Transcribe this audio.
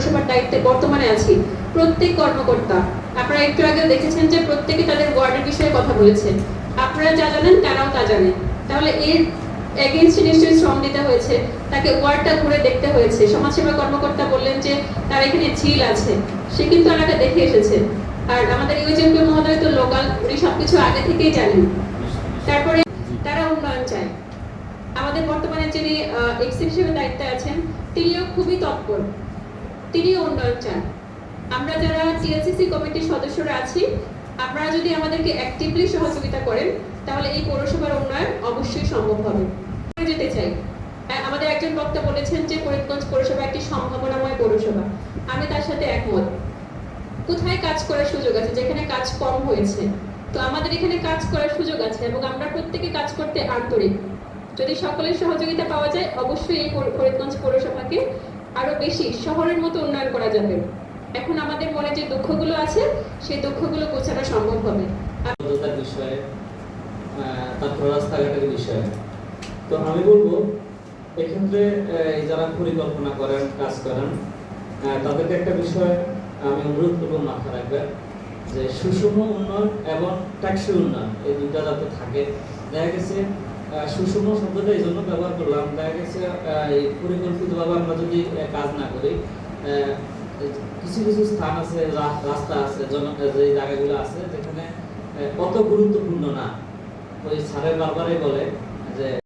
পৌরসভার দায়িত্বে বর্তমানে আছি, প্রত্যেক কর্মকর্তা, আপনারা একটু আগে দেখেছেন যে প্রত্যেকে তাদের ওয়ার্ডের বিষয়ে কথা বলেছে। আপনারা যা জানেন তারাও তা জানে। তাহলে এর এগেনস্টে নিশ্চয়ই শ্রম দিতে হয়েছে, তাকে ওয়ার্ডটা ঘুরে দেখতে হয়েছে। সমাজসেবা কর্মকর্তা বললেন যে তার এখানে ঝিল আছে, সে কিন্তু এলাকা দেখে এসেছে। আর আমাদের ইউজেনপি মহোদয় তো লোকাল, উনি সবকিছু আগে থেকেই জানেন। তারপরে তারা উন্নয়ন চায়। আমাদের বর্তমানে যিনি এক্সিপ হিসেবে দায়িত্বে আছেন, তিনিও খুবই তৎপর। তিনিও উন্নয়ন চান। আমরা যারা টিএলসিসি কমিটির সদস্যরা আছি, আপনারা যদি আমাদেরকে অ্যাক্টিভলি সহযোগিতা করেন, তাহলে এই পৌরসভার উন্নয়ন অবশ্যই সম্ভব হবে। যেতে চাই। আমাদের একজন বক্তা বলেছেন যে ফরিদগঞ্জ পৌরসভা একটি সম্ভাবনাময় পৌরসভা। আমি তার সাথে একমত। কোথায় কাজ করার সুযোগ আছে? যেখানে কাজ কম হয়েছে। তো আমাদের এখানে কাজ করার সুযোগ আছে এবং আমরা প্রত্যেকে কাজ করতে আন্তরিক। যদি সকলের সহযোগিতা পাওয়া যায়, অবশ্যই এই ফরিদগঞ্জ পৌরসভাকে আরও বেশি শহরের মতো উন্নয়ন করা যাবে। এখন আমাদের মনে যে দুঃখগুলো আছে, সেই দুঃখগুলো গোছানো সম্ভব হবে। বিষয়ে তারপর রাস্তাঘাটের বিষয়ে। তো আমি বলব, এক্ষেত্রে যারা পরিকল্পনা করেন, কাজ করেন তাদেরকে একটা বিষয় আমি অনুরোধ করব মাথা রাখবেন, যে সুষম উন্নয়ন এবং ট্যাক্সি উন্নয়ন, এই দুইটা যাতে থাকে। দেখা গেছে সুষম শব্দটা এই জন্য ব্যবহার করলাম। দেখা গেছে পরিকল্পিতভাবে আমরা যদি কাজ না করি কিছু কিছু স্থান আছে রাস্তা আছে জন যে জায়গাগুলো আছে, যেখানে কত গুরুত্বপূর্ণ না। ওই সারের বারবারই বলে যে